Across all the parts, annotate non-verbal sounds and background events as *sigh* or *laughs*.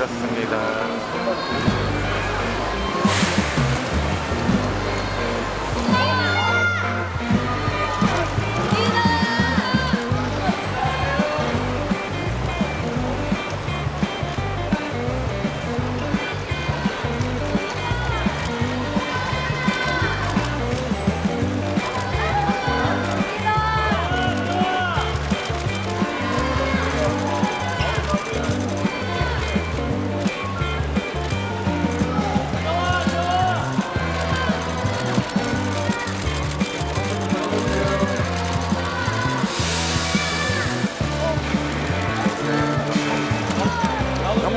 내렸습니다.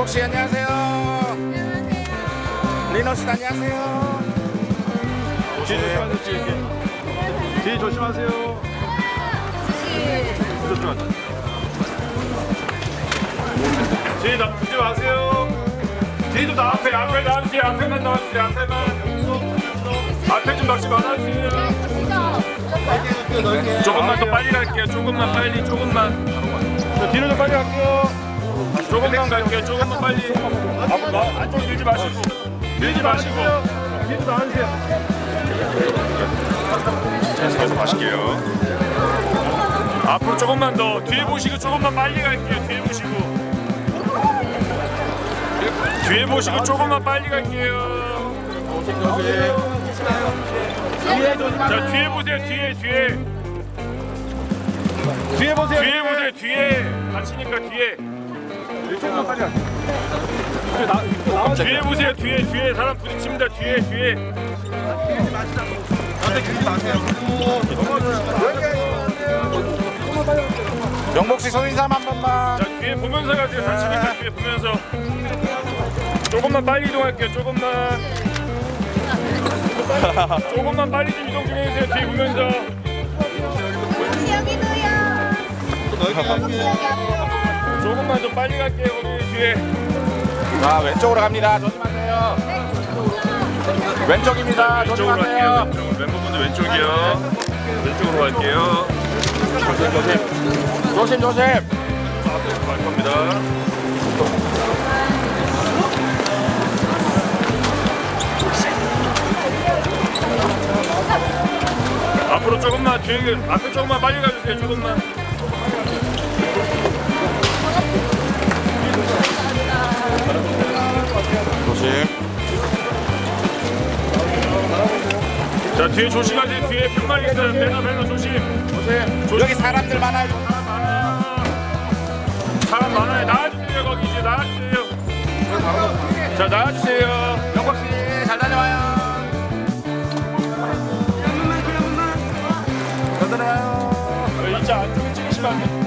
영복 씨 안녕하세요. 리너 씨 안녕하세요. 뒤에 조심하세요. 뒤에, 뒤에 조심하세요. 뒤에 조심하세요. 뒤에 나 붙지 마세요. 뒤도 나 앞에 앞에 나와주세요. 앞에만 나와주세요. 앞에만. 앞에 좀 막지 말아주세요. 조금만 더 빨리 갈게요. 조금만 빨리. 조금만. 저 뒤로 좀 빨리 갈게요. 조금만 갈게요. 조금만 빨리. 안쪽 밀지 마시고. 밀지 마시고. 뒤로 나와주세요. 계속 마실게요. 앞으로 조금만 더 뒤에 보시고 조금만 빨리 갈게요. 뒤에 보시고 뒤에 보시고 조금만 빨리 갈게요. 자 뒤에 보세요. 뒤에 뒤에 뒤에 보세요. 뒤에 보세요. 뒤에 다치니까 뒤에. 뒤에 보세요. 뒤에 뒤에 사람 부딪힙니다. 뒤에 뒤에. 영복 씨 손인삼 한 번만. 자 뒤에 보면서 가세요 다치니까 뒤에 보면서 조금만 빨리 이동할게요 조금만 *laughs* 조금만 빨리 좀 이동 좀 해주세요 뒤에 보면서 여기도요. 조금만 좀 빨리 갈게요 거기 뒤에 자 왼쪽으로 갑니다. 조심하세요. 왼쪽입니다. 왼쪽으로 갈게요 조심하세요. 왼쪽 멤버분들 왼쪽이요 왼쪽으로 갈게요 조심 조심. 갈 겁니다 앞으로 조금만 뒤에 앞에 조금만 빨리 가주세요 조금만 조심. 자 뒤에 조심하세요 뒤에 푯말 있어요 배너 배너 조심 조심. 여기 사람들 많아요. 사람 많아요 사람 많아요 나와주세요 거기 이제 나와주세요 자 나와주세요 영복 씨잘 다녀와요. 잘 다녀와요. 어, 이제 안쪽에 찍으시면 안 돼